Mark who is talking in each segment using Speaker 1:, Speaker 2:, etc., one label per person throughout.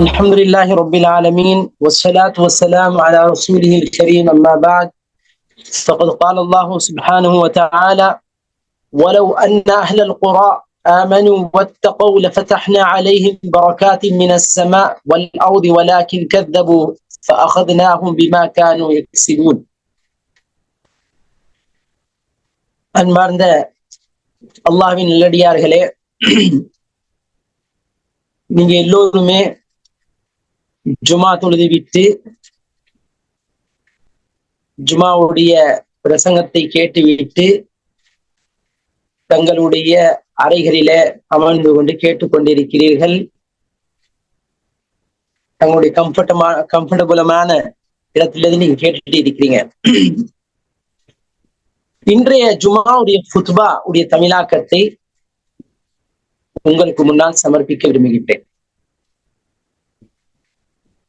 Speaker 1: الحمد لله رب العالمين والصلاة والسلام على رسوله الكريم أما بعد فقد قال الله سبحانه وتعالى ولو أن أهل القرى آمنوا واتقوا لفتحنا عليهم بركات من السماء والأرض ولكن كذبوا فأخذناهم بما كانوا يكسبون அன்பார்ந்த அல்லாஹ்வின் நல்லடியார்களே நீங்க எல்லோருமே ஜுமா தொழுதுவிட்டு ஜுமாவுடைய பிரசங்கத்தை கேட்டுவிட்டு தங்களுடைய அறைகளில அமர்ந்து கொண்டு கேட்டுக்கொண்டிருக்கிறீர்கள். தங்களுடைய கம்ஃபர்டமா கம்ஃபர்டபுளமான இடத்திலிருந்து நீங்க கேட்டுட்டு இருக்கிறீங்க. இன்றைய ஜுமாவுடைய ஃபுத்பா உடைய தமிழாக்கத்தை உங்களுக்கு முன்னால் சமர்ப்பிக்க விரும்புகின்றேன்.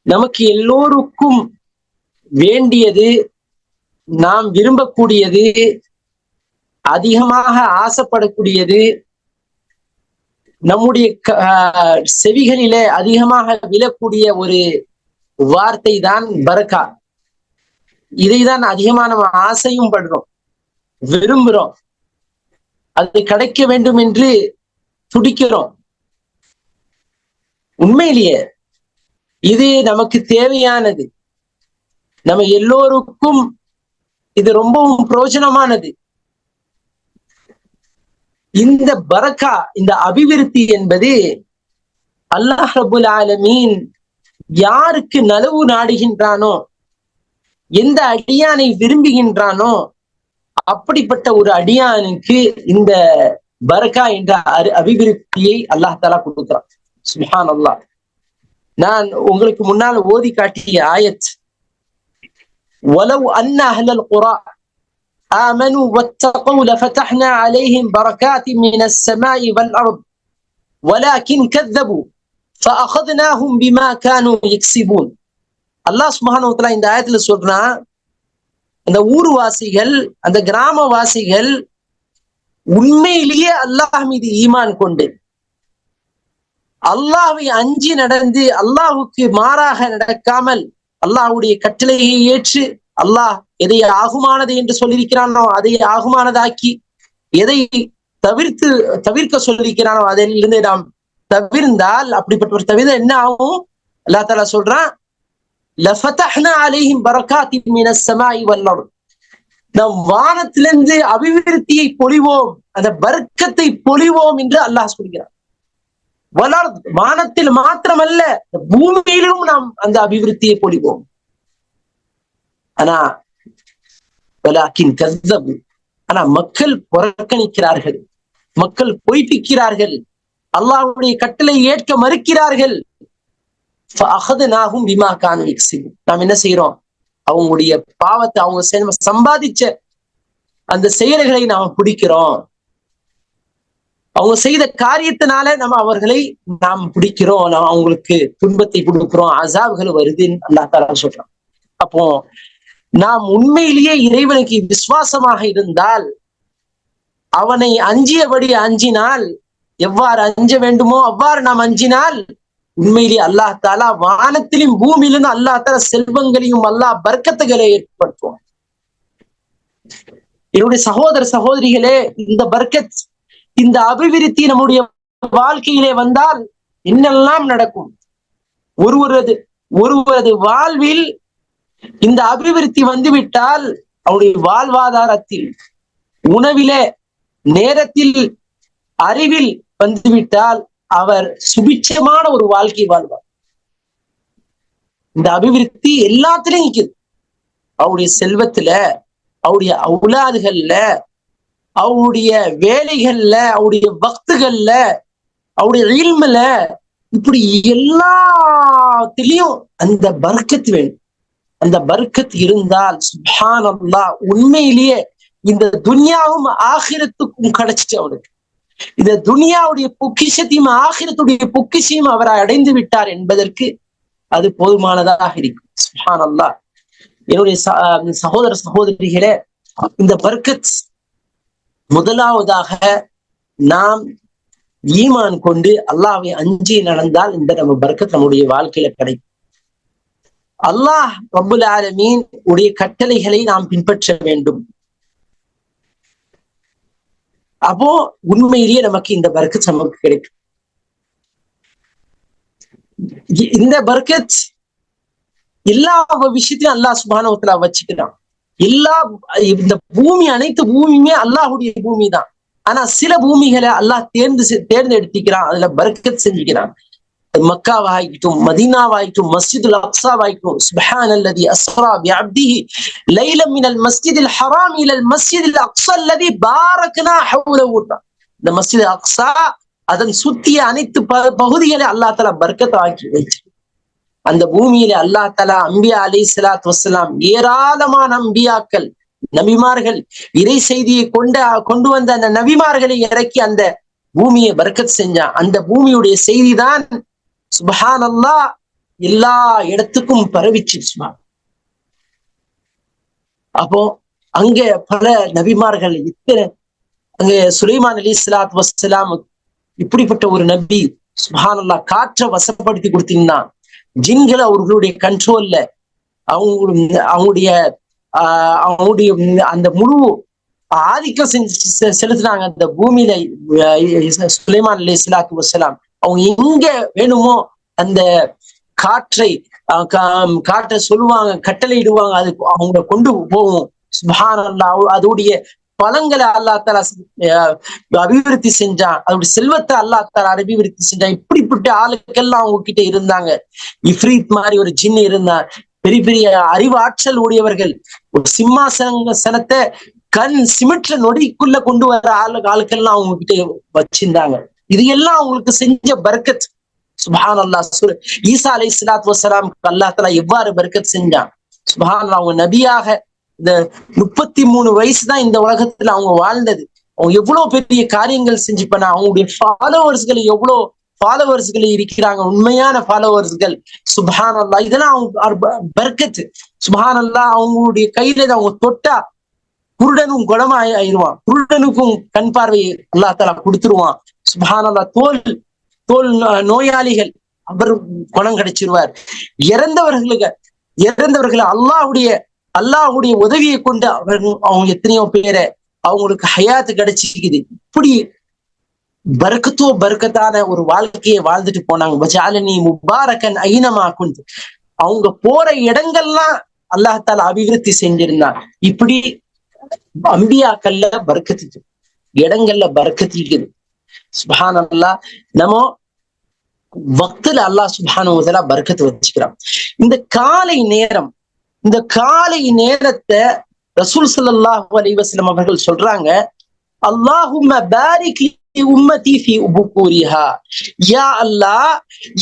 Speaker 1: நமக்கு எல்லோருக்கும் வேண்டியது நாம் விரும்பக்கூடியது அதிகமாக ஆசைப்படக்கூடியது நம்முடைய செவிகளில அதிகமாக விழக்கூடிய ஒரு வார்த்தை தான் பரக்கா. இதைதான் அதிகமா நம்ம ஆசையும் படுறோம் விரும்புறோம். அது கிடைக்க வேண்டும் என்று துடிக்கிறோம். உண்மையிலேயே இது நமக்கு தேவையானது. நம்ம எல்லோருக்கும் இது ரொம்பவும் பிரயோஜனமானது இந்த பரக்கா இந்த அபிவிருத்தி என்பது அல்லாஹ் ரபுல் ஆலமீன் யாருக்கு நலவு நாடுகின்றானோ எந்த அடியானை விரும்புகின்றானோ அப்படிப்பட்ட ஒரு அடியானுக்கு இந்த பரக்கா என்ற அபிவிருத்தியை அல்லாஹ் தாலா கொடுக்கிறான். சுஹான் அல்லாஹ் நான் உங்களுக்கு முன்னால் ஓதி காட்டிய ஆயத் ولو أن أهل القرى آمنوا واتقوا لفتحنا عليهم بركات من السماء والأرض ولكن كذبوا فأخذناهم بما كانوا يكسبون الله سبحانه وتعالى இந்த ஆயத்துல சொல்றான் அந்த ஊர்வாசிகள் அந்த கிராமவாசிகள் உண்மையிலேயே அல்லாஹ் மீது ஈமான் கொண்டு அல்லாஹை அஞ்சி நடந்து அல்லாஹுக்கு மாறாக நடக்காமல் அல்லாஹுடைய கட்டளையை ஏற்று அல்லாஹ் எதை ஆகுமானது என்று சொல்லியிருக்கிறானோ அதை ஆகுமானதாக்கி எதை தவிர்த்து தவிர்க்க சொல்லியிருக்கிறானோ அதிலிருந்து நாம் தவிர்ந்தால் அப்படிப்பட்ட ஒரு தவிர என்ன ஆகும்? அல்லா தாலா சொல்றான் நம் வானத்திலிருந்து அபிவிருத்தியை பொழிவோம் அந்த வர்க்கத்தை பொழிவோம் என்று அல்லாஹ் சொல்கிறான். வளர் வானத்தில் மாத்திரமல்ல பூமியிலும் நாம் அந்த அபிவிருத்தியை பொழிவோம். ஆனா வலாக்கின் ஆனா மக்கள் புறக்கணிக்கிறார்கள். மக்கள் பொய்ப்பிக்கிறார்கள். அல்லாவுடைய கட்டளை ஏற்க மறுக்கிறார்கள். அகதனாகும் விமா கான் நாம் என்ன செய்யறோம் அவங்களுடைய பாவத்தை அவங்க சம்பாதிச்ச அந்த செயல்களை நாம் பிடிக்கிறோம் அவங்க செய்த காரியத்தினால நம்ம அவர்களை நாம் பிடிக்கிறோம் நாம் அவங்களுக்கு துன்பத்தை கொடுக்கிறோம் அசாவுகள் வருதுன்னு அல்லா தாலா சொல்றான். அப்போ நாம் உண்மையிலேயே இறைவனுக்கு விசுவாசமாக இருந்தால் அவனை அஞ்சியபடி அஞ்சினால் எவ்வாறு அஞ்ச வேண்டுமோ அவ்வாறு நாம் அஞ்சினால் உண்மையிலேயே அல்லாஹ் தாலா வானத்திலும் பூமியிலும் அல்லாஹ் தாலா செல்வங்களையும் அல்லாஹ் பர்க்கத்துகளை ஏற்படுத்துவோம் என்னுடைய சகோதர சகோதரிகளே இந்த பர்க்கத் இந்த அபிவிருத்தி நம்முடைய வாழ்க்கையிலே வந்தால் என்னெல்லாம் நடக்கும்? ஒருவரது ஒருவரது வாழ்வில் இந்த அபிவிருத்தி வந்துவிட்டால் அவருடைய வாழ்வாதாரத்தில் உணவிலே நேரத்தில் அறிவில் வந்துவிட்டால் அவர் சுபிட்சமான ஒரு வாழ்க்கை வாழ்வார். இந்த அபிவிருத்தி எல்லாத்திலையும் நிற்குது. அவருடைய செல்வத்துல அவருடைய அவுலாதுகள்ல அவருடைய வேலைகள்ல அவருடைய பக்துகள்ல அவருடைய இல்முல இப்படி எல்லாத்திலையும் அந்த பர்க்கத் வேணும். அந்த பர்க்கத் இருந்தால் சுபான் அல்லா உண்மையிலேயே இந்த துன்யாவும் ஆகிரத்துக்கும் கிடைச்சிட்டு அவனுக்கு. இந்த துனியாவுடைய பொக்கிஷத்தையும் ஆகிரத்துடைய பொக்கிஷையும் அவர் அடைந்து விட்டார் என்பதற்கு அது போதுமானதாக இருக்கும். சுபான் அல்லா என்னுடைய சகோதர சகோதரிகளே இந்த பர்க்கத் முதலாவதாக நாம் ஈமான் கொண்டு அல்லாவை அஞ்சி நடந்தால் இந்த நம்ம பர்க்கத் நம்முடைய வாழ்க்கையில கிடைக்கும். அல்லாஹ் ரபுல் ஆலமீன் உடைய கட்டளைகளை நாம் பின்பற்ற வேண்டும். அப்போ உண்மையிலேயே நமக்கு இந்த பர்க்கத் நமக்கு கிடைக்கும். இந்த பர்க்கத் எல்லா விஷயத்தையும் அல்லாஹ் சுபானவத்துல வச்சுக்கிறான். எல்லா இந்த பூமி அனைத்து பூமியுமே அல்லாஹுடைய பூமி தான் ஆனா சில பூமிகளை அல்லாஹ் தேர்ந்து தேர்ந்தெடுத்திக்கிறான். அதுல பர்க்கத் செஞ்சுக்கிறான். மக்காவாயிட்டும் மதீனாவாயிட்டும் மஸ்ஜிதுல் அக்ஸாவாயிட்டும். சுபஹான் அல்லதி அஸ்ரா பிஅப்திஹி லைலம் மினல் மஸ்ஜிதில் ஹராம் இலல் மஸ்ஜிதில் அக்ஸா அல்லதி பாரக்னா ஹவுலஹு இந்த மஸ்ஜித் அக்ஸா அதன் சுத்திய அனைத்து பகுதிகளை அல்லாஹ் தலா பர்க்கத் ஆக்கி வைச்சு அந்த பூமியில அல்லா தலா அம்பியா அலி சலாத் வசலாம் ஏராளமான அம்பியாக்கள் நபிமார்கள் இறை செய்தியை கொண்ட கொண்டு வந்த அந்த நபிமார்களை இறக்கி அந்த பூமியை வர்க்கத் செஞ்சான் அந்த பூமியுடைய செய்தி தான் சுபஹான் அல்லா எல்லா இடத்துக்கும் பரவிச்சு சுபான் அப்போ அங்க பல நபிமார்கள் இத்தனை அங்க சுலைமான் அலி சலாத் வசலாம் இப்படிப்பட்ட ஒரு நபி சுபஹான் அல்லா காற்றை வசப்படுத்தி கொடுத்தீங்கன்னா ஜின்கள் அவர்களுடைய கண்ட்ரோல்ல அவங்க அவங்களுடைய ஆஹ் அவங்களுடைய அந்த முழு ஆதிக்கம் செஞ்சு செலுத்தினாங்க. அந்த பூமியில சுலைமான் அலி இஸ்லாத்து வசலாம் அவங்க எங்க வேணுமோ அந்த காற்றை காற்றை சொல்லுவாங்க கட்டளை இடுவாங்க அது அவங்க கொண்டு போவோம் சுபான் அல்லா அதோடைய பழங்களை அல்லா தாலா அபிவிருத்தி செஞ்சான். அதோட செல்வத்தை அல்லா தாலா அபிவிருத்தி செஞ்சான். இப்படிப்பட்ட ஆளுக்கெல்லாம் அவங்க கிட்ட இருந்தாங்க. இஃப்ரீத் மாதிரி ஒரு ஜின் இருந்தான். பெரிய பெரிய அறிவாற்றல் உடையவர்கள். ஒரு சிம்மாசனத்தை கண் சிமிட்ல நொடிக்குள்ள கொண்டு வர ஆளு ஆளுக்கெல்லாம் அவங்க கிட்ட வச்சிருந்தாங்க. இது எல்லாம் அவங்களுக்கு செஞ்ச பர்கத் சுபான் அல்லா சுர ஈசா அலை சலாத் வசலாம் அல்லா தலா எவ்வாறு பர்கத் செஞ்சான்? சுபான் அவங்க நபியாக இந்த முப்பத்தி மூணு வயசு தான் இந்த உலகத்துல அவங்க வாழ்ந்தது. அவங்க எவ்வளவு பெரிய காரியங்கள் செஞ்சு பண்ண அவங்களுடைய ஃபாலோவர்ஸ்கள் எவ்வளவு ஃபாலோவர்ஸ்கள் இருக்கிறாங்க உண்மையான ஃபாலோவர்ஸ்கள் சுபான் அல்லா இதெல்லாம் அவங்க பர்கத் சுபான் அல்லா அவங்களுடைய கையில அவங்க தொட்டா குருடனும் குணமா ஆயிடுவான். குருடனுக்கும் கண் பார்வை அல்லா தலா கொடுத்துருவான். சுபான் அல்லா தோல் தோல் நோயாளிகள் அவர் குணம் கிடைச்சிருவார். இறந்தவர்களுக்கு இறந்தவர்கள் அல்லாவுடைய அல்லாஹுடைய உதவியை கொண்டு அவங்க அவங்க எத்தனையோ பேரை அவங்களுக்கு ஹயாத்து கிடைச்சிக்குது. இப்படி பர்க்கத்தோ பர்க்கத்தான ஒரு வாழ்க்கையை வாழ்ந்துட்டு போனாங்க. பஜாலினி முபாரக்கன் ஐனமா குந்து. அவங்க போற இடங்கள்லாம் அல்லாஹால அபிவிருத்தி செஞ்சிருந்தான். இப்படி அம்பியாக்கள்ல பர்க்கத்து இடங்கள்ல பர்க்கத்திக்குது. சுபான் அல்லா நம்ம வக்துல அல்லாஹ் சுபானு பர்க்கத்து வச்சுக்கிறான். இந்த காலை நேரம் இந்த காலை நேரத்தை ரசூல் சல்லாஹூ அலைவாஸ்லம் அவர்கள் சொல்றாங்க அல்லாஹும் பாரிக் உம்மதி ஃபி உபுகூரிஹா யா அல்லாஹ்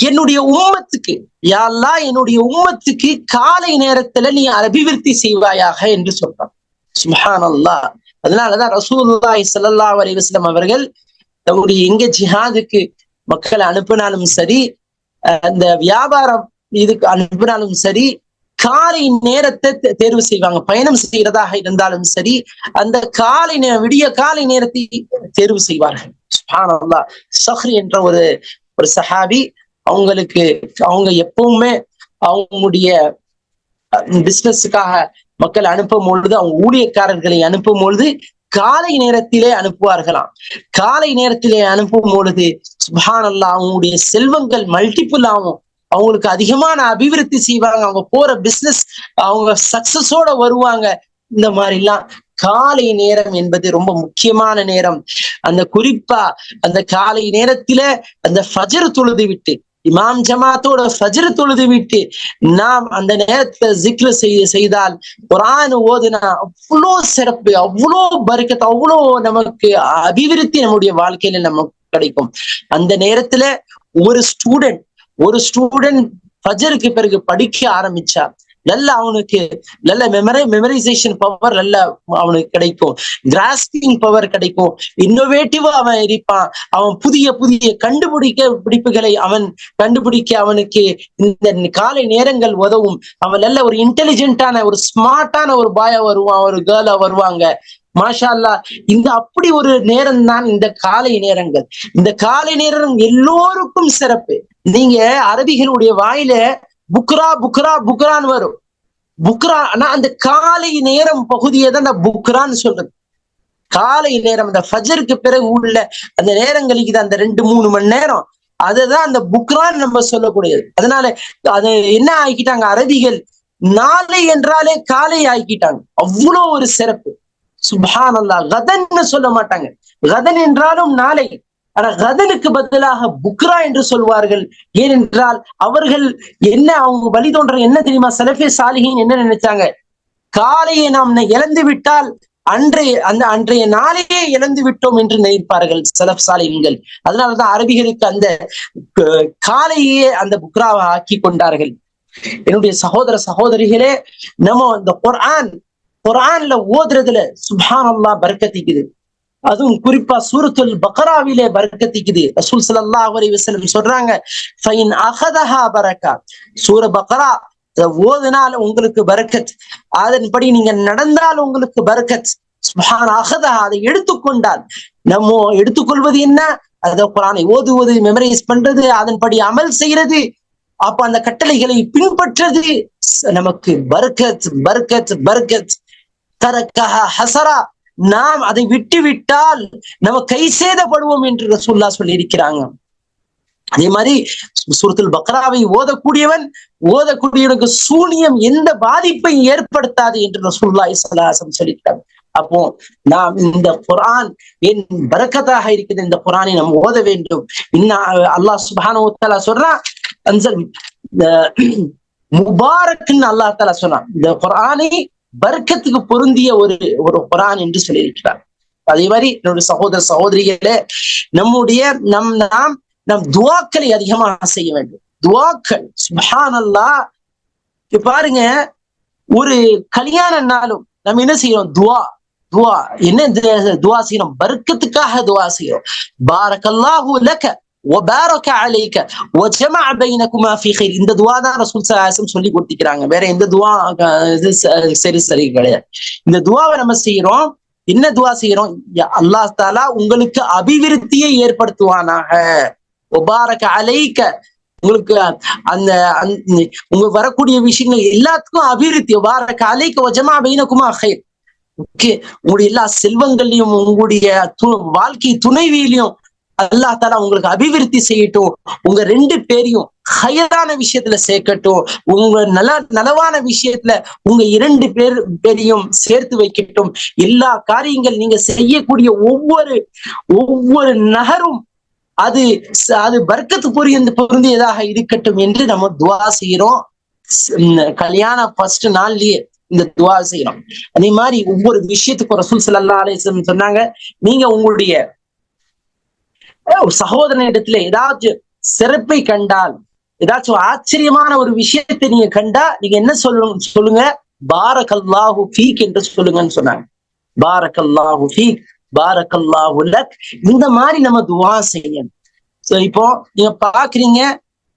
Speaker 1: என்னுடைய உம்மத்துக்கு யா அல்லாஹ் என்னுடைய உம்மத்துக்கு காலை நேரத்துல நீ அபிவிருத்தி செய்வாயாக என்று சொல்றான். சுஹான் அல்லாஹ் அதனாலதான் ரசூலுல்லாஹி சல்லா அலைஹி அவர்கள் தன்னுடைய எங்க ஜிஹாதுக்கு மக்களை அனுப்பினாலும் சரி அந்த வியாபாரம் இதுக்கு அனுப்பினாலும் சரி காலை நேரத்தை தேர்வு செய்வாங்க. பயணம் செய்யறதாக இருந்தாலும் சரி அந்த காலை விடிய காலை நேரத்தை தேர்வு செய்வார்கள். சுபானல்லா சஹ்ரி என்ற ஒரு ஒரு சஹாபி அவங்களுக்கு அவங்க எப்பவுமே அவங்களுடைய பிசினஸுக்காக மக்கள் அனுப்பும் பொழுது அவங்க ஊழியக்காரர்களை அனுப்பும் பொழுது காலை நேரத்திலே அனுப்புவார்களாம். காலை நேரத்திலே அனுப்பும் பொழுது சுபான் அல்லா அவங்களுடைய செல்வங்கள் மல்டிபிள் ஆகும். அவங்களுக்கு அதிகமான அபிவிருத்தி செய்வாங்க. அவங்க போற பிசினஸ் அவங்க சக்சஸோட வருவாங்க. இந்த மாதிரி எல்லாம் காலை நேரம் என்பது ரொம்ப முக்கியமான நேரம். அந்த குறிப்பா அந்த காலை நேரத்தில அந்த ஃபஜர் தொழுது விட்டு இமாம் ஜமாத்தோட ஃபஜர் தொழுது விட்டு நாம் அந்த நேரத்துல ஜிக்ரு செய்ய செய்தால் குரான் ஓதுனா அவ்வளோ சிறப்பு அவ்வளோ பருக்கத் அவ்வளோ நமக்கு அபிவிருத்தி நம்முடைய வாழ்க்கையில நமக்கு கிடைக்கும். அந்த நேரத்துல ஒரு ஸ்டூடெண்ட் ஒரு ஸ்டூடெண்ட் ஃபஜருக்கு பிறகு படிக்க ஆரம்பிச்சா நல்ல அவனுக்கு நல்ல மெமரி மெமரைசேஷன் பவர் நல்ல அவனுக்கு கிடைக்கும். கிராஸ்பிங் பவர் கிடைக்கும். இன்னோவேட்டிவா அவன் இருப்பான். அவன் புதிய புதிய கண்டுபிடிக்க பிடிப்புகளை அவன் கண்டுபிடிக்க அவனுக்கு இந்த காலை நேரங்கள் உதவும். அவன் நல்ல ஒரு இன்டெலிஜென்ட்டான ஒரு ஸ்மார்ட்டான ஒரு பாயா வருவான் ஒரு கேர்ளா வருவாங்க. மாஷா அல்லா இந்த அப்படி ஒரு நேரம் தான் இந்த காலை நேரங்கள். இந்த காலை நேரம் எல்லோருக்கும் சிறப்பு. நீங்க அரபிகளுடைய வாயில புக்ரா புக்ரா புக்ரான்னு வரும். புக்ரா ஆனா அந்த காலை நேரம் பகுதியை தான் நான் புக்ரான்னு சொல்றது. காலை நேரம் அந்த ஃபஜருக்கு பிறகு உள்ள அந்த நேரங்களுக்கு அந்த ரெண்டு மூணு மணி நேரம். அதுதான் அந்த புக்ரான் நம்ம சொல்லக்கூடியது. அதனால அது என்ன ஆக்கிட்டாங்க அரபிகள்? நாளை என்றாலே காலை ஆக்கிட்டாங்க அவ்வளோ ஒரு சிறப்பு. சுபான் அல்லா கதன்னு சொல்ல மாட்டாங்க. கதன் என்றாலும் நாளை. ஆனா ரதனுக்கு பதிலாக புக்ரா என்று சொல்வார்கள். ஏனென்றால் அவர்கள் என்ன அவங்க வழி தோன்ற என்ன தெரியுமா? சலஃபே சாலிகின் என்ன நினைச்சாங்க? காலையை நாம் இழந்து விட்டால் அன்றைய அந்த அன்றைய நாளையே இழந்து விட்டோம் என்று நினைப்பார்கள் சலப் சாலிகள் அதனாலதான் அரபிகளுக்கு அந்த காலையே அந்த புக்ராவை ஆக்கி கொண்டார்கள். என்னுடைய சகோதர சகோதரிகளே நம்ம இந்த குர்ஆன் குர்ஆன்ல ஓதுறதுல சுபான் அல்லா பறக்கத்திக்குது அதுவும் குறிப்பா சூரத்துல் பக்ராவிலே பரக்கத்திக்குது ரசூல் ஸல்லல்லாஹு அலைஹி வஸல்லம் சொல்றாங்க ஃபைன் அகதஹா பரக்கா. சூர பக்ரா ஓதுனால் உங்களுக்கு பரக்கத். அதன்படி நீங்க நடந்தால் உங்களுக்கு பரக்கத். சுஹான் அகதஹா அதை எடுத்துக்கொண்டால் நம்ம எடுத்துக்கொள்வது என்ன? அதை குரானை ஓதுவது மெமரைஸ் பண்றது அதன்படி அமல் செய்யறது. அப்ப அந்த கட்டளைகளை பின்பற்றது. நமக்கு பர்கத் பர்கத் பர்கத் தரக்கஹா ஹசரா நாம் அதை விட்டு விட்டால் நம்ம கை சேதப்படுவோம் என்று ரசூல்லா சொல்லி இருக்கிறாங்க அதே மாதிரி சூரத்துல் பக்ராவை ஓதக்கூடியவன் ஓதக்கூடியவனுக்கு சூனியம் எந்த பாதிப்பை ஏற்படுத்தாது என்று ரசூல்லா இஸ்லாசம் சொல்லியிருக்காங்க அப்போ நாம் இந்த குரான் என் பரக்கத்தாக இருக்கிறது. இந்த குரானை நாம் ஓத வேண்டும். இன்னும் அல்லாஹ் சுபானு சொல்றான் முபாரக்குன்னு முபாரக்னு அல்லாஹ் தாலா சொன்னான். இந்த குரானை வர்க்கத்துக்கு பொருந்திய ஒரு ஒரு குரான் என்று சொல்லியிருக்கிறார். அதே மாதிரி என்னுடைய சகோதர சகோதரிகளே நம்முடைய நம் நாம் நம் துவாக்களை அதிகமாக செய்ய வேண்டும். துவாக்கள் சுபான் அல்லா பாருங்க ஒரு கல்யாண நாளும் நம்ம என்ன செய்யறோம்? துவா துவா. என்ன துவா செய்யறோம்? பர்க்கத்துக்காக துவா செய்யறோம். பாரக்கல்லாஹு லக்க இந்த துவா தான் ரசூல் சலாசம் சொல்லி கொடுத்திக்கிறாங்க வேற எந்த துவா சரி சரி கிடையாது. இந்த துவாவை நம்ம செய்யறோம் என்ன துவா செய்யறோம் அல்லா தாலா உங்களுக்கு அபிவிருத்தியை ஏற்படுத்துவானாக. ஒபாரக அலைக்க உங்களுக்கு அந்த உங்க வரக்கூடிய விஷயங்கள் எல்லாத்துக்கும் அபிவிருத்தி. ஒபாரக அலைக்க ஒஜமா பைனகுமா ஹைர் உங்களுடைய எல்லா செல்வங்கள்லயும் உங்களுடைய வாழ்க்கை துணைவியிலையும் அல்லா தாலா உங்களுக்கு அபிவிருத்தி செய்யட்டும். உங்க ரெண்டு பேரையும் ஹையரான விஷயத்துல சேர்க்கட்டும். உங்க நல நலவான விஷயத்துல உங்க இரண்டு பேர் பேரையும் சேர்த்து வைக்கட்டும். எல்லா காரியங்கள் நீங்க செய்யக்கூடிய ஒவ்வொரு ஒவ்வொரு நகரும் அது அது பர்க்கத்து பொருந்து பொருந்தியதாக இருக்கட்டும் என்று நம்ம துவா செய்யறோம் கல்யாணம் ஃபர்ஸ்ட் நாள்லயே இந்த துவா செய்யறோம் அதே மாதிரி ஒவ்வொரு விஷயத்துக்கும் ரசூல் சல்லா அலிஸ்லம் சொன்னாங்க. நீங்க உங்களுடைய சகோதரன் இடத்துல ஏதாச்சும் சிறப்பை கண்டால் ஏதாச்சும் ஆச்சரியமான ஒரு விஷயத்தை நீங்க கண்டா நீங்க என்ன சொல்லணும் சொல்லுங்க? பாரகல்லாஹு ஃபீக் என்று சொல்லுங்கன்னு சொன்னாங்க. பாரகல்லாஹு ஃபீக் பாரகல்லாஹு லக். இந்த மாதிரி நம்ம துவா செய்யணும். ஸோ இப்போ நீங்க பாக்குறீங்க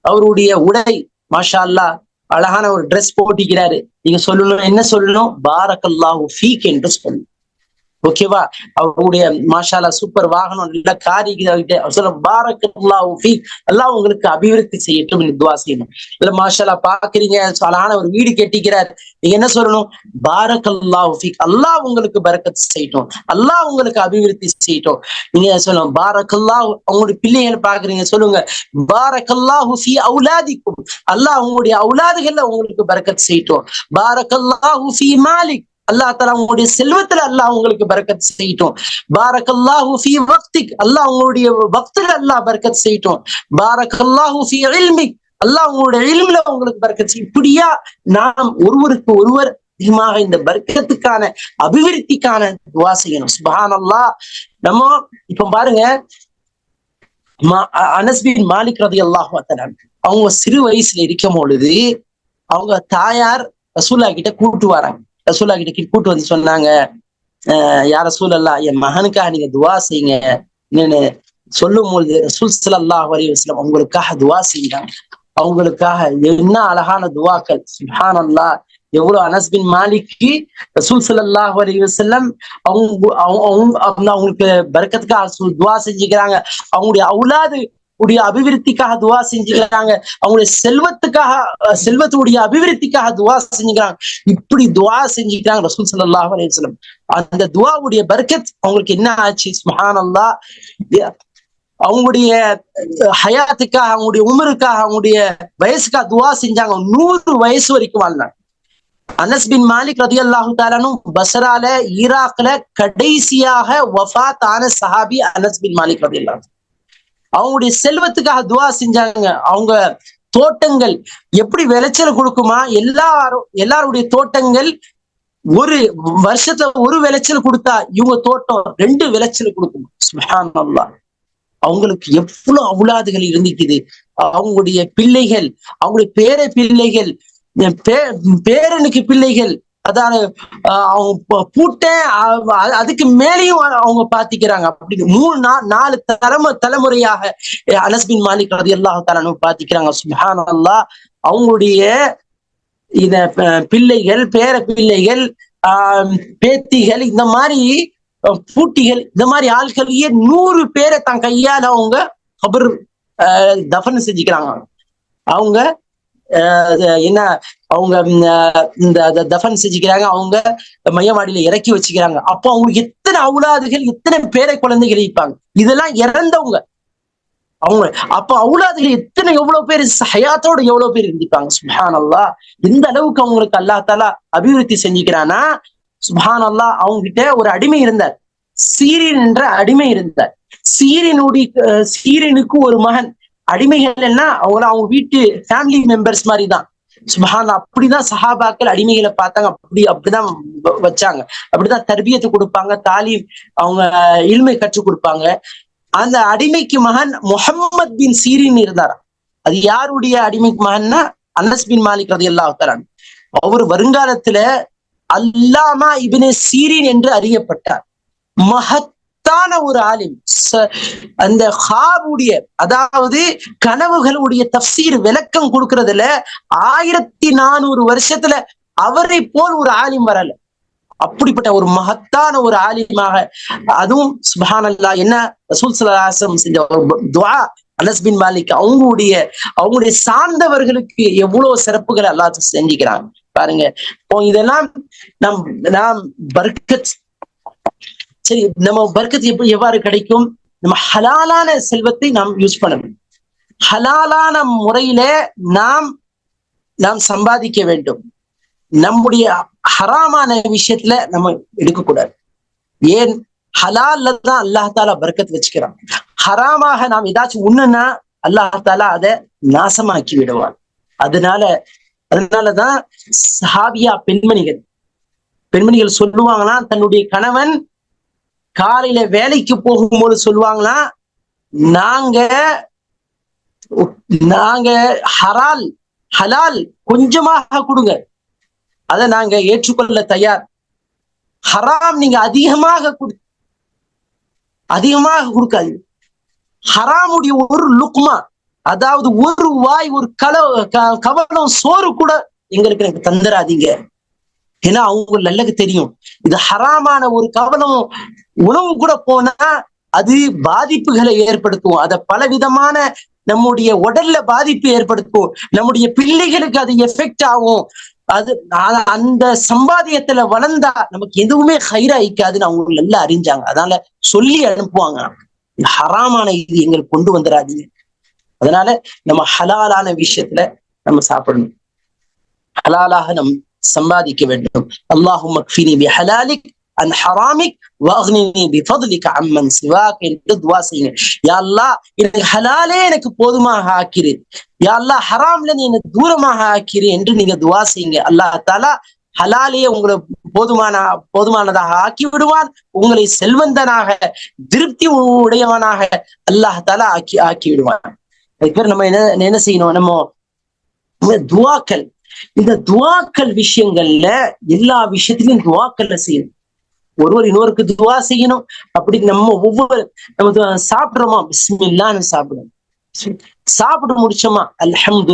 Speaker 1: அவருடைய உடை மாஷா அல்லா அழகான ஒரு ட்ரெஸ் போட்டிக்கிறாரு நீங்க சொல்லணும் என்ன சொல்லணும்? பாரகல்லாஹு ஃபீக் என்று சொல்லணும். ஓகேவா? அவருடைய மாஷாலா சூப்பர் வாகனம் நல்ல காரி சொல்ல பாரக்கல்லா ஃபீக். எல்லாம் உங்களுக்கு அபிவிருத்தி செய்யட்டும் துவா செய்யணும். இல்ல மாஷாலா பாக்குறீங்க அழகான ஒரு வீடு கட்டிக்கிறார். நீங்க என்ன சொல்லணும்? பாரக்கல்லா ஃபீக். அல்லாஹ் உங்களுக்கு பரக்கத் செய்யட்டும். அல்லாஹ் உங்களுக்கு அபிவிருத்தி செய்யட்டும். நீங்க சொல்லணும்? பாரக்கல்லா உங்களுடைய பிள்ளைகளை பாக்குறீங்க சொல்லுங்க. பாரக்கல்லா ஹுஃபி அவுலாதிக்கும். அல்லாஹ் உங்களுடைய அவுலாதுகள்ல உங்களுக்கு பரக்கத் செய்யட்டும். பாரக்கல்லா ஹுஃபி மாலிக். அல்லாஹ் தலா உங்களுடைய செல்வத்துல அல்லாஹ் உங்களுக்கு பரக்கத் செய்யட்டும். பாரக்கல்லாஹு ஃபி வக்திக். அல்லாஹ் உங்களுடைய வக்துல அல்லாஹ் பரக்கத் செய்யட்டும். பாரக்கல்லாஹு ஃபி இல்மிக். அல்லாஹ் உங்களுடைய இல்மில உங்களுக்கு பரக்கத் செய்யும். இப்படியா நாம் ஒருவருக்கு ஒருவர் அதிகமாக இந்த பர்க்கத்துக்கான அபிவிருத்திக்கான துவா செய்யணும். சுபான் அல்லாஹ் நம்ம இப்ப பாருங்க அனஸ்பின் மாலிக் ரதி அல்லாஹ் அவங்க சிறு வயசுல இருக்கும் பொழுது அவங்க தாயார் ரசூல்லா கிட்ட கூட்டு வராங்க. ரசூல்லா கிட்ட கூட்டு வந்து சொன்னாங்க யார ரசூலல்லா என் மகனுக்காக நீங்க துவா செய்யுங்க. என்னன்னு சொல்லும் பொழுது ரசூல் சல்லாஹ் அலி உங்களுக்காக அவங்களுக்காக துவா செய்யுறாங்க அவங்களுக்காக என்ன அழகான துவாக்கள். சுஹான் அல்லா எவ்வளவு அனஸ்பின் மாலிக்கு ரசூல் சல்லாஹ் அலி வசல்லம் அவங்க அவங்களுக்கு பறக்கத்துக்காக துவா செஞ்சுக்கிறாங்க. அவங்களுடைய அவுலாது உடைய அபிவிருத்திக்காக துவா செஞ்சுக்கிறாங்க. அவங்களுடைய செல்வத்துக்காக செல்வத்துடைய அபிவிருத்திக்காக துவா செஞ்சுக்கிறாங்க. இப்படி துவா செஞ்சுக்கிறாங்க ரசூல் சல்லாஹ் அலையம் அந்த துவாவுடைய பர்கத் அவங்களுக்கு என்ன ஆச்சு? மகான் அல்லா அவங்களுடைய ஹயாத்துக்காக அவங்களுடைய உமருக்காக அவங்களுடைய வயசுக்காக துவா செஞ்சாங்க. நூறு வயசு வரைக்கும் வாழ்ந்தாங்க. அனஸ் பின் மாலிக் ரதி அல்லாஹு தாலானும் பசரால ஈராக்ல கடைசியாக வஃத் ஆன சஹாபி அனஸ் பின் மாலிக் ரதி அல்லாஹ் அவங்களுடைய செல்வத்துக்காக துவா செஞ்சாங்க. அவங்க தோட்டங்கள் எப்படி விளைச்சல் கொடுக்குமா? எல்லாரும் எல்லாருடைய தோட்டங்கள் ஒரு வருஷத்துல ஒரு விளைச்சல் கொடுத்தா இவங்க தோட்டம் ரெண்டு விளைச்சல் கொடுக்கும். சுஹான் அல்லா அவங்களுக்கு எவ்வளவு அவுலாதுகள் இருந்துக்குது. அவங்களுடைய பிள்ளைகள் அவங்களுடைய பேர பிள்ளைகள் பேரனுக்கு பிள்ளைகள் அதாவது அவங்க பூட்ட அதுக்கு மேலேயும் அவங்க பாத்திக்கிறாங்க. அப்படின்னு மூணு நாள் நாலு தலைமு தலைமுறையாக அனஸ்பின் மாலிக் எல்லா அல்லாஹால பாத்திக்கிறாங்க. சுஹான் அல்லா அவங்களுடைய இத பிள்ளைகள் பேர பிள்ளைகள் ஆஹ் பேத்திகள் இந்த மாதிரி பூட்டிகள் இந்த மாதிரி ஆள்களையே நூறு பேரை தன் கையால அவங்க கபர் தஃபன் செஞ்சுக்கிறாங்க. அவங்க என்ன அவங்க இந்த தஃபன் செஞ்சுக்கிறாங்க அவங்க மையமாடியில இறக்கி வச்சுக்கிறாங்க. அப்போ அவங்களுக்கு எத்தனை அவுலாதுகள் எத்தனை பேரை குழந்தைகள் இருப்பாங்க இதெல்லாம் இறந்தவங்க. அவங்க அப்ப அவுலாதுகள் எத்தனை எவ்வளவு பேர் ஹயாத்தோட எவ்வளவு பேர் இருந்திருப்பாங்க? சுஹான் அல்லா எந்த அளவுக்கு அவங்களுக்கு அல்லா தாலா அபிவிருத்தி செஞ்சுக்கிறானா சுஹான் அல்லா அவங்க கிட்ட ஒரு அடிமை இருந்தார். சீரின் என்ற அடிமை இருந்தார். சீரியனுடைய சீரியனுக்கு ஒரு மகன். அடிமைகள் என்ன அவங்க அவங்க வீட்டு ஃபேமிலி மெம்பர்ஸ் மாதிரி தான் சுபஹான் அப்படிதான் சஹாபாக்கள் அடிமைகளை பார்த்தாங்க. அப்படி அப்படிதான் வச்சாங்க. அப்படிதான் தர்பியத்தை கொடுப்பாங்க தாலீம் அவங்க இழுமை கற்றுக் கொடுப்பாங்க. அந்த அடிமைக்கு மகன் முகம்மது பின் சீரின் இருந்தாரா அது யாருடைய அடிமைக்கு மகன்னா? அனஸ் பின் மாலிக் ரதி அல்லா அவர் வருங்காலத்துல அல்லாமா இபின் சீரின் என்று அறியப்பட்டார். மகத் மேலான ஒரு ஆலிம். அந்த ஹாவுடைய அதாவது கனவுகளுடைய தப்சீர் விளக்கம் கொடுக்கறதுல ஆயிரத்தி நானூறு வருஷத்துல அவரை போல் ஒரு ஆலிம் வரல. அப்படிப்பட்ட ஒரு மகத்தான ஒரு ஆலிமாக அதுவும் சுபான் அல்லா என்ன? ரசூல் சலாசம் செஞ்ச துவா. அனஸ் பின் மாலிக் அவங்களுடைய அவங்களுடைய சார்ந்தவர்களுக்கு எவ்வளவு சிறப்புகளை அல்லா செஞ்சுக்கிறாங்க பாருங்க. இதெல்லாம் நம் நாம் பர்கத் சரி நம்ம பர்க்கத் எப்படி எவ்வாறு கிடைக்கும்? நம்ம ஹலாலான செல்வத்தை நாம் யூஸ் பண்ணணும் ஹலாலான முறையில நாம் நாம் சம்பாதிக்க வேண்டும். நம்முடைய ஹராமான விஷயத்துல நம்ம எடுக்கக்கூடாது. ஏன்? ஹலால்ல தான் அல்லாஹ் பர்க்கத் வச்சுக்கிறான். ஹராமாக நாம் ஏதாச்சும் ஒண்ணுன்னா அல்லாஹாலா அதை நாசமாக்கி விடுவான். அதனால அதனாலதான் சஹாபியா பெண்மணிகள். பெண்மணிகள் சொல்லுவாங்கன்னா தன்னுடைய கணவன் காலையில வேலைக்கு போகும்போது சொல்லுவாங்களா நாங்க நாங்க ஹரால் ஹலால் கொஞ்சமாக கொடுங்க. அதை நாங்க ஏற்றுக்கொள்ள தயார். ஹராம் நீங்க அதிகமாக கொடு அதிகமாக கொடுக்காது ஹராமுடைய ஒரு லுக்மா அதாவது ஒரு வாய் ஒரு கல கவனம் சோறு கூட எங்களுக்கு எனக்கு தந்துடாதீங்க ஏன்னா அவங்க நல்லக்கு தெரியும். இது ஹராமான ஒரு கவனம் உணவு கூட போனா அது பாதிப்புகளை ஏற்படுத்தும். அத பல விதமான நம்முடைய உடல்ல பாதிப்பு ஏற்படுத்தும். நம்முடைய பிள்ளைகளுக்கு அது எஃபெக்ட் ஆகும். அது அந்த சம்பாதியத்துல வளர்ந்தா நமக்கு எதுவுமே ஹைராயிக்காதுன்னு அவங்க நல்லா அறிஞ்சாங்க. அதனால சொல்லி அனுப்புவாங்க. ஹராமான இது எங்களுக்கு கொண்டு வந்துடாதீங்க. அதனால நம்ம ஹலாலான விஷயத்துல நம்ம சாப்பிடணும். ஹலாலாக நம் சம்பாதிக்க வேண்டும். அல்லாஹும் ஹலாலிக் அன் ஹராமிக் வாக்னினி அம்மன் சிவாக் என்று துவா செய்யுங்க அல்லாஹ் எனக்கு ஹலாலே எனக்கு போதுமாக ஆக்கிறேன் யா ஹராம்ல நீ எனக்கு தூரமாக ஆக்கிறேன் என்று நீங்க துவா செய்யுங்க. அல்லாஹ் தாலா ஹலாலே உங்களை போதுமான போதுமானதாக ஆக்கி விடுவான் உங்களை செல்வந்தனாக திருப்தி உடையவனாக அல்லாஹ் தாலா ஆக்கி ஆக்கி விடுவான் அதுக்கு பேர் நம்ம என்ன என்ன செய்யணும்? நம்ம துவாக்கள் இந்த துவாக்கள் விஷயங்கள்ல எல்லா விஷயத்திலும் துவாக்கள்ல செய்யணும். ஒருவர் இன்னொருக்கு துவா செய்யணும். அப்படி நம்ம ஒவ்வொரு நம்ம சாப்பிடுறோமா? பிஸ்மில்லான்னு சாப்பிடணும் சாப்பிட முடிச்சோமா? அல்ஹம்து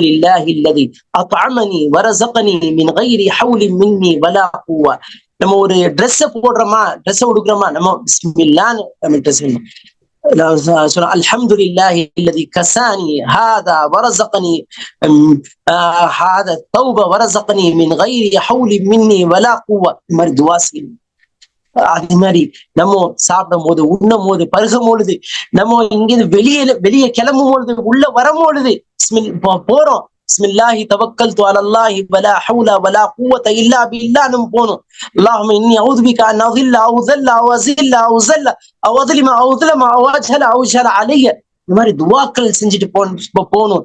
Speaker 1: இல்லதி அத்அமனி வரஸகனி மின் கைரி ஹவுலி மின்னி வலா பூவா நம்ம ஒரு ட்ரெஸ்ஸை போடுறோமா? ட்ரெஸ்ஸை உடுக்குறோமா? நம்ம பிஸ்மில்லான்னு நம்ம ட்ரெஸ் الحمد لله الذي கசானி ஹாதா ورزقني هذا التوبة ورزقني من غير حول மின்னி வலா قوة. இந்த மாதிரி துவா செய்யணும் அது மாதிரி நம்ம சாப்பிடும் போது உண்ணும் போது பருகும் பொழுது நம்ம இங்கிருந்து வெளியே வெளியே கிளம்பும் பொழுது உள்ள வரும் பொழுது போறோம். بسم الله توكلت على الله ولا حول ولا قوة إلا بالله نمقون اللهم إني أعوذ بك أن أظل أو ظل أو أزل أو زل أو أظلم أو ظلم أو أجهل أو أجهل علي. இந்த துவாக்கள் செஞ்சுட்டு போ போகணும்.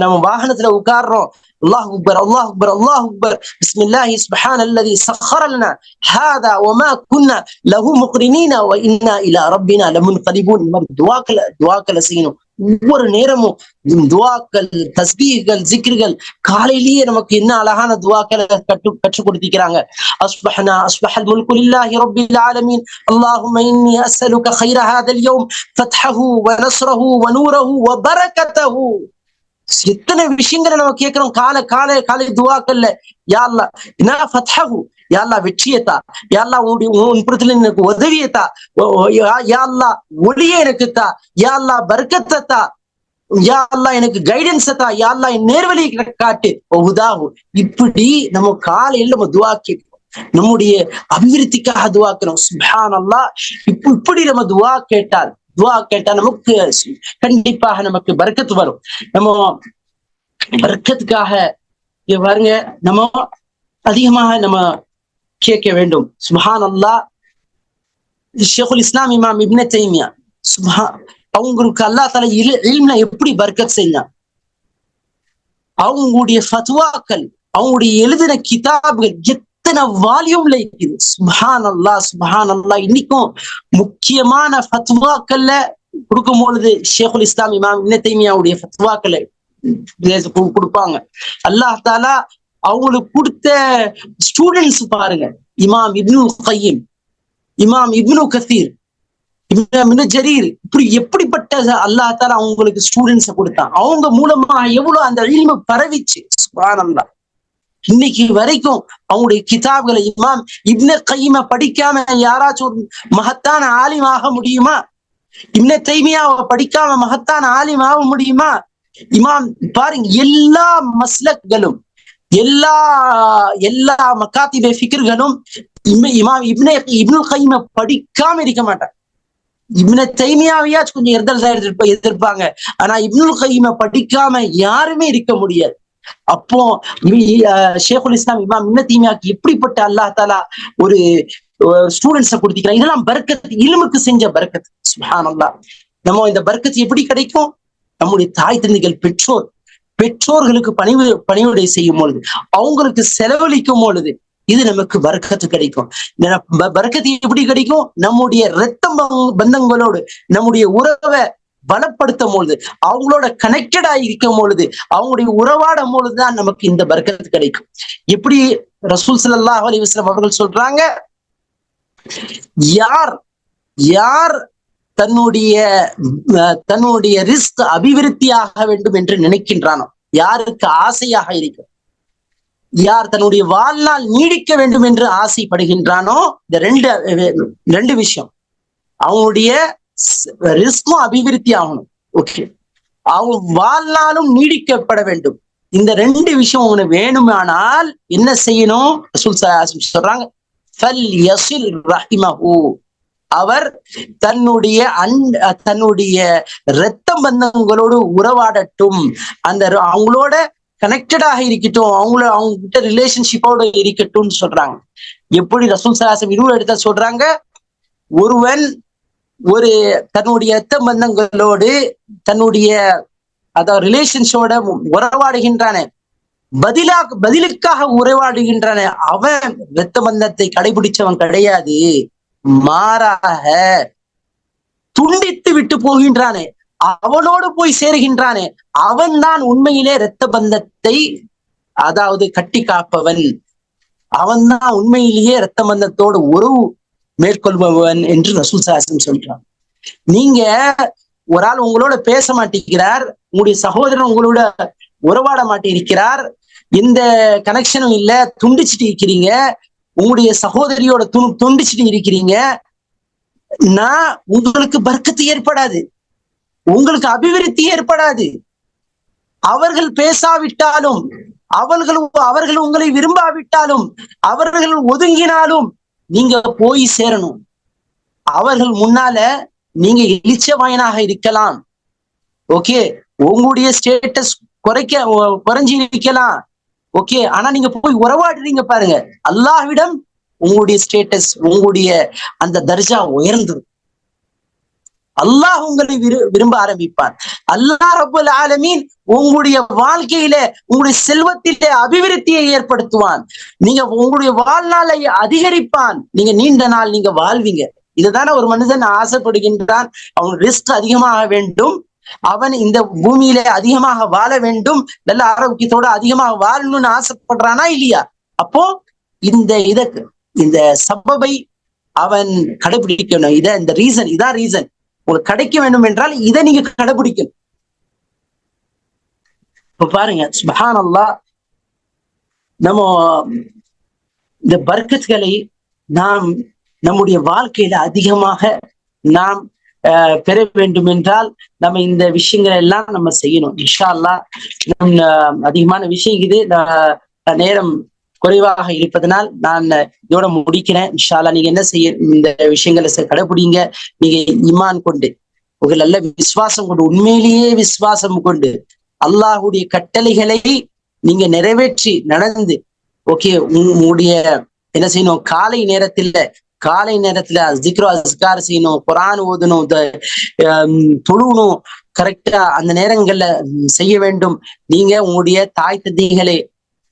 Speaker 1: நம்ம வாகனத்துல உட்காடுறோம் الله اكبر الله اكبر الله اكبر بسم الله سبحان الذي سخر لنا هذا وما كنا له مقرنين وأنا إلى ربنا لمنقلبون دواكل دواكل سينو ஒவ்வொரு நேரமும் துவாக்கள் தஸ்கீகள் ஜிக்ர்கள் காலையிலேயே நமக்கு என்ன அழகான துவாக்களை கற்று கற்றுக் கொடுத்திருக்கிறாங்க. அஸ்பஹனா அஸ்பஹல் முல்கு லில்லாஹி ரப்பில் ஆலமீன். அல்லாஹும்ம இன்னி அஸ்அலுக கைர ஹாதல் யௌம் ஃபத்ஹஹு வ நஸ்ரஹு வ நூரஹு வ பரகதஹு. எத்தனை விஷயங்களை நம்ம கேட்கிறோம்? கால காலை காலை துவாக்கள்ல. யாருல என்ன ஃபத்ஹஹு? யாழ்லா வெற்றியத்தா? யாழ்லா உன்னுடைய உன் புறத்துல எனக்கு உதவியத்தா? யாழ்லா ஒளியே எனக்கு தா யாழ்லா பர்க்கத்தா யாழ்லா எனக்கு கைடன்ஸ் தா? யாழ்லா என் நேர்வழி காட்டு? உதாகும் இப்படி நம்ம காலையில நம்ம துவா கேட்கிறோம். நம்முடைய அபிவிருத்திக்காக துவாக்கிறோம் சுபான் அல்லா இப்ப இப்படி நம்ம துவா கேட்டால் துவா கேட்டா நமக்கு கண்டிப்பாக நமக்கு பர்க்கத் வரும். நம்ம பர்க்கத்துக்காக பாருங்க நம்ம அதிகமாக நம்ம கேட்க வேண்டும். சுப்ஹான் அல்லா ஷேகுல் இஸ்லாம் இமாம் இப்ன தைமியா. சுப்ஹா அவங்களுக்கு அல்லா தலா இல்ம்ல எப்படி பர்க்கத் செஞ்சான் அவங்களுடைய ஃபத்வாக்கள் அவங்களுடைய எழுதின கிதாபுகள் எத்தனை வால்யூம்ல இருக்குது? சுபஹான் அல்லா சுபஹான் அல்லா இன்னைக்கும் முக்கியமான ஃபத்வாக்கள்ல கொடுக்கும் பொழுது ஷேகுல் இஸ்லாம் இமாம் இப்ன தைமியாவுடைய ஃபத்வாக்களை கொடுப்பாங்க. அல்லாஹ் தாலா அவங்களுக்கு கொடுத்த ஸ்டூடெண்ட்ஸ் பாருங்க. இமாம் இப்னு கையீம். இமாம் இப்னு கசீர். இப்னு ஜரீர். இப்படி எப்படிப்பட்ட அல்லா தால அவங்களுக்கு ஸ்டூடெண்ட்ஸ கொடுத்தான். அவங்க மூலமா எவ்வளவு அந்த இல்ம பரவிச்சு? சுபானந்தா இன்னைக்கு வரைக்கும் அவங்களுடைய கிதாப்களை இமாம் இப்ன கைம படிக்காம யாராச்சும் ஒரு மகத்தான ஆலிம் ஆக முடியுமா? இப்ன தைமியாவை படிக்காம மகத்தான ஆலிம் ஆக முடியுமா? இமாம் பாருங்க எல்லா மஸ்லக்களும் எல்லா எல்லா மக்காத்திபே ஃபிக்ர்களும் இமாம் இப்னே இப்னுல் கைம படிக்காம இருக்க மாட்டான் இப்ன தைமியாவையாச்சும் கொஞ்சம் எதிர்தல் எதிர்ப்ப எதிர்ப்பாங்க. ஆனா இப்னுல் கைம படிக்காம யாருமே இருக்க முடியாது. அப்போ ஷேகுல் இஸ்லாம் இமாம் இப்ன தைமியாக்கு எப்படிப்பட்ட அல்லாஹ் தாலா ஒரு ஸ்டூடெண்ட்ஸை கொடுத்திக்கிறான் இதெல்லாம் பர்க்கத் இலுமுக்கு செஞ்ச பர்க்கத். சுஹான் நம்ம இந்த பர்க்கத் எப்படி கிடைக்கும்? நம்முடைய தாய் தந்தைகள் பெற்றோர் பெற்றோர்களுக்கு பணிவு பணிவுடை செய்யும் பொழுது அவங்களுக்கு செலவழிக்கும் பொழுது இது நமக்கு பறக்கத்து கிடைக்கும். பறக்கத்து எப்படி கிடைக்கும்? நம்முடைய ரத்த பந்தங்களோடு நம்முடைய உறவை பலப்படுத்தும் பொழுது அவங்களோட கனெக்டடா இருக்கும் பொழுது அவங்களுடைய உறவாடும் பொழுதுதான் நமக்கு இந்த வர்க்கத்து கிடைக்கும். எப்படி ரசூல் சல்லா அலி வஸ்லம் அவர்கள் சொல்றாங்க? யார் யார் தன்னுடைய தன்னுடைய ரிஸ்க் அபிவிருத்தியாக வேண்டும் என்று நினைக்கின்றானோ? யாருக்கு ஆசையாக இருக்கும் யார் தன்னுடைய வாழ்நாள் நீடிக்க வேண்டும் என்று ஆசைப்படுகின்றானோ? இந்த ரெண்டு ரெண்டு விஷயம். அவனுடைய ரிஸ்கும் அபிவிருத்தி ஆகணும் ஓகே. அவன் வாழ்நாளும் நீடிக்கப்பட வேண்டும். இந்த ரெண்டு விஷயம் உனக்கு வேணுமானால் என்ன செய்யணும்? சொல்றாங்க அவர் தன்னுடைய அன் தன்னுடைய இரத்த பந்தங்களோடு உறவாடட்டும். அந்த அவங்களோட கனெக்டடாக இருக்கட்டும் அவங்கள அவங்க கிட்ட ரிலேஷன்ஷிப்போட இருக்கட்டும்னு சொல்றாங்க. எப்படி ரசூல் சலாசம் இருவர் எடுத்த சொல்றாங்க? ஒருவன் ஒரு தன்னுடைய இரத்த பந்தங்களோடு தன்னுடைய அதாவது ரிலேஷன்ஸோட உறவாடுகின்றான. பதிலா பதிலுக்காக உறவாடுகின்றன. அவன் இரத்த பந்தத்தை கடைபிடிச்சவன் கிடையாது. மாறாக துண்டித்து விட்டு போகின்றானே அவனோடு போய் சேருகின்றானே அவன் தான் உண்மையிலே இரத்த பந்தத்தை அதாவது கட்டி காப்பவன். அவன் தான் உண்மையிலேயே இரத்த பந்தத்தோடு உறவு மேற்கொள்பவன் என்று ரசூல் சாசம் சொல்றான். நீங்க ஒரு ஆள் உங்களோட பேச மாட்டேங்கிறார் உங்களுடைய சகோதரன் உங்களோட உறவாட மாட்டேங்கிறார் இந்த கனெக்ஷனும் இல்ல துண்டிச்சுட்டு இருக்கிறீங்க உங்களுடைய சகோதரியோட து துண்டிச்சுட்டு இருக்கிறீங்க. நான் உங்களுக்கு பர்க்கத்து ஏற்படாது. உங்களுக்கு அபிவிருத்தி ஏற்படாது. அவர்கள் பேசாவிட்டாலும் அவர்கள் அவர்கள் உங்களை விரும்பாவிட்டாலும் அவர்கள் ஒதுங்கினாலும் நீங்க போய் சேரணும். அவர்கள் முன்னால நீங்க இளிச்சவாயனாக இருக்கலாம். ஓகே? உங்களுடைய ஸ்டேட்டஸ் குறைக்க குறைஞ்சி இருக்கலாம் ஓகே ஆனா நீங்க போய் உறவாடுறீங்க பாருங்க. அல்லாஹ்விடம் உங்களுடைய ஸ்டேட்டஸ் உங்களுடைய அந்த தர்ஜா உயர்ந்துடும் அல்லாஹ் உங்களை விரு விரும்ப ஆரம்பிப்பார். அல்லாஹ் ரபுல் ஆலமீன் உங்களுடைய வாழ்க்கையில உங்களுடைய செல்வத்திலே அபிவிருத்தியை ஏற்படுத்துவான். நீங்க உங்களுடைய வாழ்நாளை அதிகரிப்பான். நீங்க நீண்ட நாள் நீங்க வாழ்வீங்க. இதுதானே ஒரு மனிதன் ஆசைப்படுகின்றான். அவன் ரிஸ்க் அதிகமாக வேண்டும். அவன் இந்த பூமியில அதிகமாக வாழ வேண்டும். நல்ல ஆரோக்கியத்தோட அதிகமாக வாழணும்னு ஆசைப்படுறானா இல்லையா? அப்போ இந்த இதற்கு இந்த சபபை அவன் கடைபிடிக்கணும். இத இந்த ரீசன் இதான் ரீசன் உங்களுக்கு கிடைக்க வேண்டும் என்றால் இதை நீங்க கடைபிடிக்கணும். இப்ப பாருங்க சுபஹான் அல்லா நம்ம இந்த பர்க்கத்துகளை நாம் நம்முடைய வாழ்க்கையில அதிகமாக நாம் பெற வேண்டும் என்றால் நம்ம இந்த விஷயங்கள் எல்லாம் நம்ம செய்யணும். இன்ஷா அல்லா அதிகமான விஷயம் இது. நேரம் குறைவாக இருப்பதனால் நான் இதோட முடிக்கிறேன். இன்ஷால்லா நீங்க என்ன செய்ய இந்த விஷயங்களை கடைபிடிங்க. நீங்க இமான் கொண்டு உங்கள் நல்ல விசுவாசம் கொண்டு உண்மையிலேயே விசுவாசம் கொண்டு அல்லாஹுடைய கட்டளைகளை நீங்க நிறைவேற்றி நடந்து ஓகே உங்களுடைய என்ன செய்யணும் காலை நேரத்துல காலை நேரத்துல ஜிக்ரோ அஸ்கார் செய்யணும் குரான் ஓதணும் தொழுணும் கரெக்டா அந்த நேரங்கள்ல செய்ய வேண்டும். நீங்க உங்களுடைய தாய் தந்தைகளை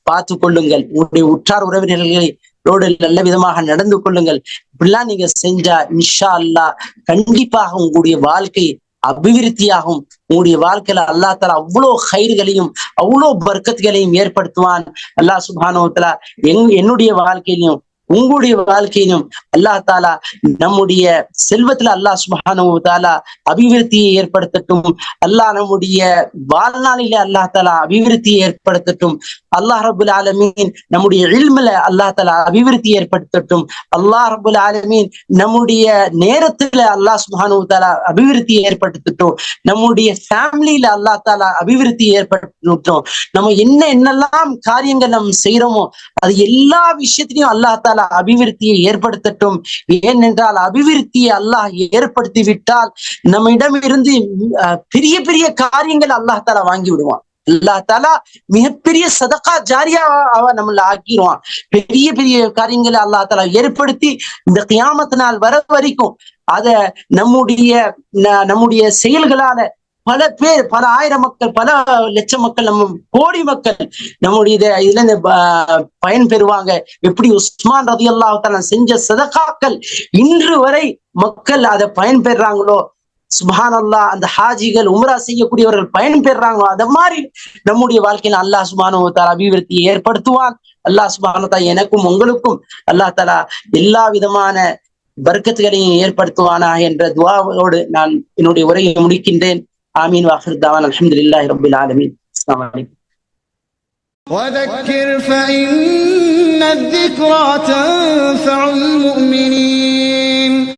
Speaker 1: பார்த்து கொள்ளுங்கள். உங்களுடைய உற்றார் உறவினர்களோடு நல்ல விதமாக நடந்து கொள்ளுங்கள். இப்படிலாம் நீங்க செஞ்சா இன்ஷா அல்லா கண்டிப்பாக உங்களுடைய வாழ்க்கை அபிவிருத்தியாகும். உங்களுடைய வாழ்க்கையில அல்லா தலா அவ்வளோ கயிறுகளையும் அவ்வளோ பர்க்கத்துகளையும் ஏற்படுத்துவான். அல்லா சுபானோத்தலா எங் என்னுடைய வாழ்க்கையிலையும் உங்களுடைய வாழ்க்கையிலும் அல்லா தாலா நம்முடைய செல்வத்துல அல்லாஹ் சுபானு தாலா அபிவிருத்தியை ஏற்படுத்தட்டும். அல்லாஹ் நம்முடைய வாழ்நாளில அல்லா தாலா அபிவிருத்தியை ஏற்படுத்தட்டும். அல்லாஹ் ரபுல் ஆலமீன் நம்முடைய இல்மில அல்லா தாலா அபிவிருத்தி ஏற்படுத்தட்டும். அல்லாஹ் ரபுல் ஆலமீன் நம்முடைய நேரத்துல அல்லாஹ் சுபானு தாலா அபிவிருத்தி ஏற்படுத்தட்டும். நம்முடைய ஃபேமிலியில அல்லா தாலா அபிவிருத்தி ஏற்படுத்தட்டும். நம்ம என்ன என்னெல்லாம் காரியங்கள் நம்ம செய்யறோமோ அது எல்லா விஷயத்திலையும் அல்லா தாலா அபிவிருத்தியை ஏற்படுத்தட்டும். ஏனென்றால் அபிவிருத்தியை அல்லாஹ் ஏற்படுத்தி விட்டால் நம்மிடம் இருந்து பெரிய பெரிய காரியங்கள் அல்லாஹ் தாலா வாங்கி விடுவான் அல்லா தாலா மிகப்பெரிய சதக்கா ஜாரியா அவ நம்மள ஆக்கிடுவான் பெரிய பெரிய காரியங்களை அல்லா தாலா ஏற்படுத்தி இந்த கியாமத்து நாள் வர வரைக்கும் அத நம்முடைய நம்முடைய செயல்களால பல பேர் பல ஆயிரம் மக்கள் பல லட்சம் மக்கள் நம்ம கோடி மக்கள் நம்முடைய இதுல இந்த பயன் பெறுவாங்க. எப்படி உஸ்மான் ரதி அல்லாஹால செஞ்ச சதகாக்கள் இன்று வரை மக்கள் அதை பயன் பெறாங்களோ சுபான் அல்லா அந்த ஹாஜிகள் உம்ரா செய்யக்கூடியவர்கள் பயன் பெறாங்களோ அத மாதிரி நம்முடைய வாழ்க்கையில அல்லாஹ் சுபானு தாலா அபிவிருத்தியை ஏற்படுத்துவான். அல்லாஹ் சுபானதா எனக்கும் உங்களுக்கும் அல்லாஹ் தாலா எல்லா விதமான பர்க்கத்துகளையும் ஏற்படுத்துவானா என்ற துவாவோடு நான் என்னுடைய உரையை முடிக்கின்றேன். آمين وآخر دعوانا الحمد لله رب العالمين. السلام عليكم.
Speaker 2: وذكر فإن الذكرى تنفع المؤمنين.